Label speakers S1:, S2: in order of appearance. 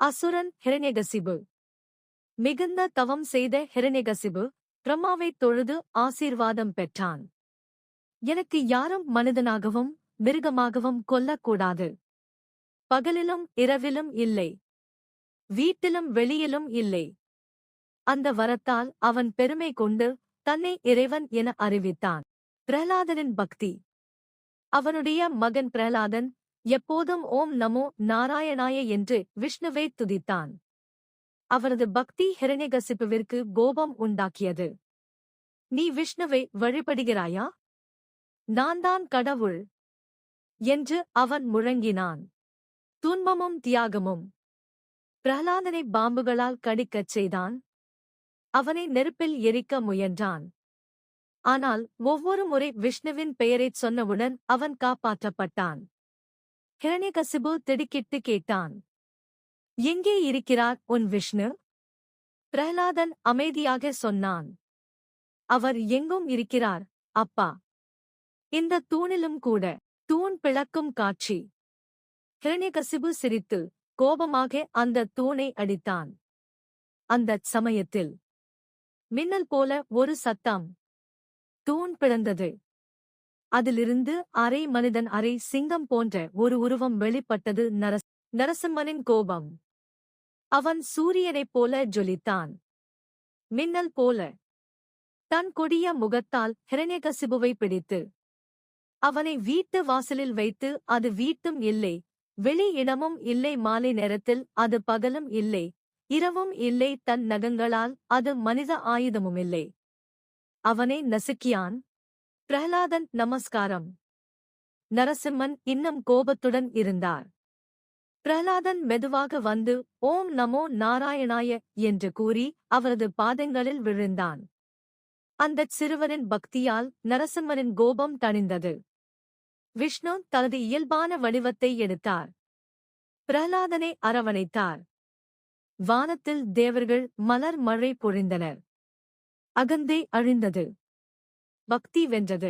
S1: அசுரன் ஹிரண்யகசிபு. மிகுந்த தவம் செய்த ஹிரண்யகசிபு பிரம்மாவைத் தொழுது ஆசீர்வாதம் பெற்றான். எனக்கு யாரும் மனிதனாகவும் மிருகமாகவும் கொல்லக்கூடாது. பகலிலும் இரவிலும் இல்லை. வீட்டிலும் வெளியிலும் இல்லை. அந்த வரத்தால் அவன் பெருமை கொண்டு தன்னை இறைவன் என அறிவித்தான். பிரஹலாதனின் பக்தி. அவனுடைய மகன் பிரகலாதன் எப்போதும் ஓம் நமோ நாராயணாய என்று விஷ்ணுவை துதித்தான். அவரது பக்தி ஹிரண்யகசிப்புவிற்கு கோபம் உண்டாக்கியது. நீ விஷ்ணுவை வழிபடுகிறாயா? நான்தான் கடவுள் என்று அவன் முழங்கினான். துன்பமும் தியாகமும் பிரஹ்லாதனை பாம்புகளால் கடிக்கச் செய்தான். அவனை நெருப்பில் எரிக்க முயன்றான். ஆனால் ஒவ்வொரு முறை விஷ்ணுவின் பெயரைச் சொன்னவுடன் அவன் காப்பாற்றப்பட்டான். ஹிரண்யகசிபு திடுக்கிட்டு கேட்டான். எங்கே இருக்கிறார் உன் விஷ்ணு? பிரஹ்லாதன் அமைதியாக சொன்னான். அவர் எங்கும் இருக்கிறார் அப்பா. இந்த தூணிலும் கூட தூண் பிளக்கும் காட்சி. ஹிரண்யகசிபு சிரித்து கோபமாக அந்த தூணை அடித்தான். அந்தச் சமயத்தில் மின்னல் போல ஒரு சத்தம். தூண் பிளந்தது. அதிலிருந்து அரை மனிதன் அரை சிங்கம் போன்ற ஒரு உருவம் வெளிப்பட்டது நரஸ் நரசிம்மனின் கோபம். அவன் சூரியனைப் போல ஜொலித்தான். மின்னல் போல. தன் கொடிய முகத்தால் ஹிரண்யகசிபுவை பிடித்து. அவனை வீட்டு வாசலில் வைத்து அது வீட்டும் இல்லை. வெளி இடமும் இல்லை. மாலை நேரத்தில் அது பகலும் இல்லை. இரவும் இல்லை. தன் நகங்களால் அது மனித ஆயுதமும் இல்லை. அவனை நசுக்கியான். பிரஹ்லாதன் நமஸ்காரம். நரசிம்மன் இன்னும் கோபத்துடன் இருந்தார். பிரஹ்லாதன் மெதுவாக வந்து ஓம் நமோ நாராயணாய என்று கூறி அவரது பாதங்களில் விழுந்தான். அந்தச் சிறுவனின் பக்தியால் நரசிம்மனின் கோபம் தணிந்தது. விஷ்ணு தனது இயல்பான வடிவத்தை எடுத்தார். பிரஹ்லாதனை அரவணைத்தார். வானத்தில் தேவர்கள் மலர் மழை பொழிந்தனர். அகந்தே அழிந்தது. பக்தி வென்றது.